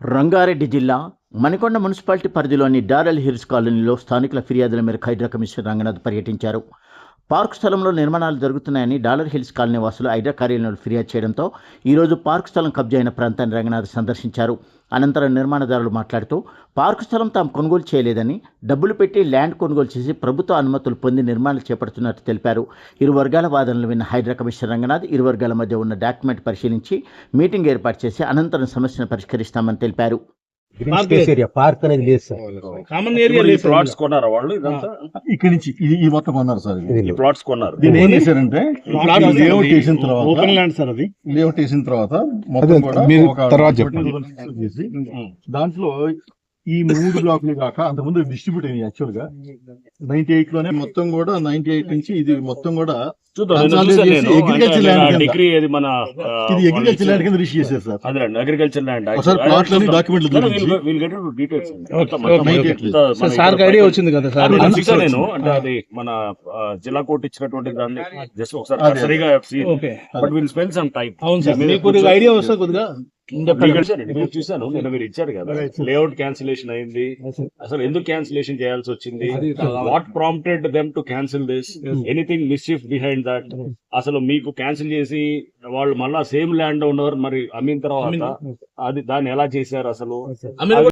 రంగారెడ్డి జిల్లా మణికొండ మున్సిపాలిటీ పరిధిలోని Daryl hills కాలనీలో స్థానికుల ఫిర్యాదుల మేరకు హైడ్రా కమిషనర్ రంగనాథ్ పర్యటించారు. పార్క్ స్థలంలో నిర్మాణాలు జరుగుతున్నాయని డాలర్ హిల్స్ కాలనీ వాసులు హైడ్రా కార్యాలయంలో ఫిర్యాదు చేయడంతో ఈరోజు పార్క్ స్థలం కబ్జా అయిన ప్రాంతాన్ని రంగనాథ్ సందర్శించారు. అనంతరం నిర్మాణదారులు మాట్లాడుతూ పార్క్ స్థలం తాము కొనుగోలు చేయలేదని డబ్బులు పెట్టి ల్యాండ్ కొనుగోలు చేసి ప్రభుత్వ అనుమతులు పొంది నిర్మాణాలు చేపడుతున్నట్టు తెలిపారు. ఇరు వర్గాల వాదనలు విన్న హైదరా కమిషనర్ రంగనాథ్ ఇరు వర్గాల మధ్య ఉన్న డాక్యుమెంట్ పరిశీలించి మీటింగ్ ఏర్పాటు చేసి అనంతరం సమస్యను పరిష్కరిస్తామని తెలిపారు. Green park space area park అనేది లేదు సార్ కామన్ ఏరియా ఈ ప్లాట్స్ కొన్నారా వాళ్ళు ఇదంతా? ఇక్కడి నుంచి ఇది ఈ మొత్తం కొన్నారు సార్ ఇది. ఈ ప్లాట్స్ కొన్నారు. దీన్ని ఏం చేశారంటే లేఅవుట్ చేసిన తర్వాత ఓపెన్ ల్యాండ్ సార్ అది. లేఅవుట్ చేసిన తర్వాత మొత్తం అదే, కూడా మీరు ఒక తర్వాత చెప్పండి. చేసి దాంట్లో ఈ మూడు బ్లాకులు కాక అంతకుముందు డిస్ట్రిబ్యూట్ అయ్యాయి యాక్చువల్గా. నైన్టీ ఎయిట్లోనే మొత్తం కూడా నైన్టీ ఎయిట్ నుంచి ఇది మొత్తం కూడా. డిగ్రీ అది మన ఇది అగ్రికల్చర్ ల్యాండ్. కింద చేశారు సార్ అగ్రికల్చర్ ల్యాండ్ డాక్యుమెంట్లు we'll get details. Sir idea వచ్చింది కదా సార్ నేను. అంటే అది మన జిల్లా కోర్టు ఇచ్చినటువంటి దాన్ని జస్ట్ ఒకసారి. సరిగా okay but will spend some time అవును సార్ మీరు మీకు కొద్దిగా ఐడియా వస్తుంది కొద్దిగా. నేను చూసాను నేను మీరు ఇచ్చారు కదా. లేఅవుట్ క్యాన్సిలేషన్ అయింది. అసలు ఎందుకు క్యాన్సిలేషన్ చేయాల్సి వచ్చింది? What prompted them to cancel this anything mischief behind that అసలు మీకు క్యాన్సిల్ చేసి వాళ్ళు మళ్ళా సేమ్ ల్యాండ్ ఓనర్ మరి అమ్మిన తర్వాత అది దాన్ని ఎలా చేశారు అసలు?